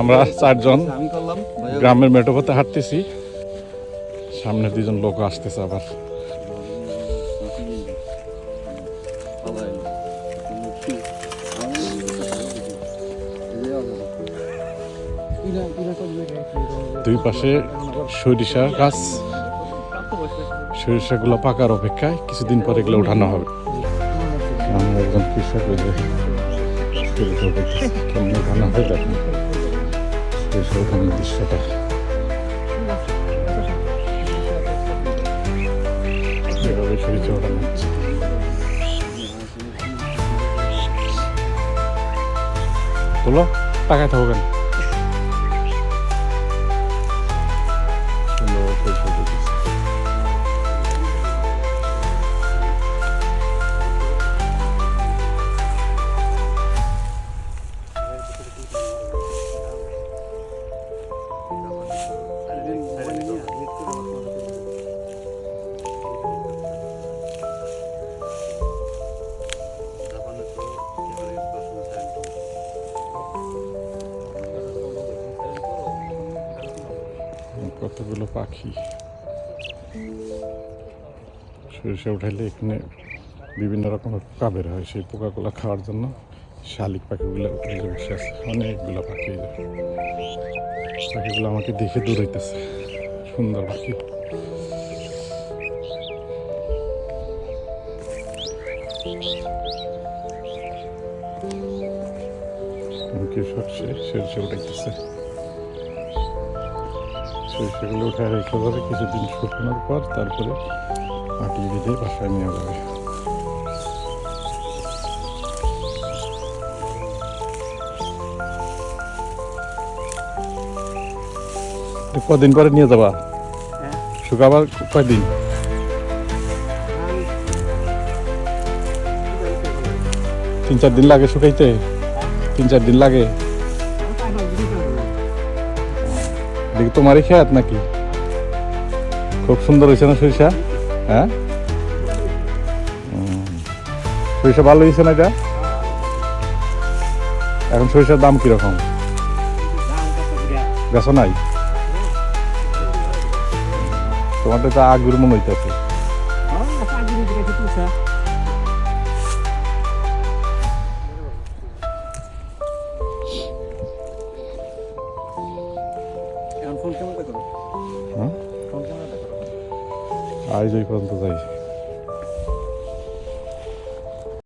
আমরা চারজন গ্রামের মেঠোপথে হাঁটতেছি। সামনে দুজন লোক আসতেছে আবার। দুই পাশে সরিষা গাছ। সরিষাগুলো পাকার অপেক্ষায় কিছুদিন পরে এগুলো উঠানো হবে। আমি একজন কৃষক সরিষা উঠাইতেছে। কেমন উঠানো হয় সরিষা দৃশ্যটা বলো টাকায় থাকো কতগুলো পাখি? সরিষা উঠাইলে এখানে বিভিন্ন রকমের পোকা বের হয়। সেই পোকাগুলো খাওয়ার জন্য শালিক পাখিগুলো উঠে বসে আছে। অনেকগুলো পাখি পাখিগুলো আমাকে দেখে দূর হইতেছে সুন্দর পাখি। কৃষক সে সরিষা উঠাইতেছে। সরিষাগুলো উঠে রেখে যাবে কিছুদিন শুকানোর পর তারপরে মাটি বেঁধে বাসায় নিয়ে যাবে। কদিন পরে নিয়ে যাবা? শুকাবার কয়দিন? তিন চার দিন লাগে শুকাইতে? তিন চার দিন লাগে? দেখি তোমারই খেয়াত নাকি? খুব সুন্দর হয়েছে না সরিষা? হ্যাঁ? সরিষা ভালো হয়েছে না এটা? এখন সরিষার দাম কীরকম? গেছো নাই? তোমার তো আগুর মনে হইতেছে। আজ ওই পর্যন্ত যাই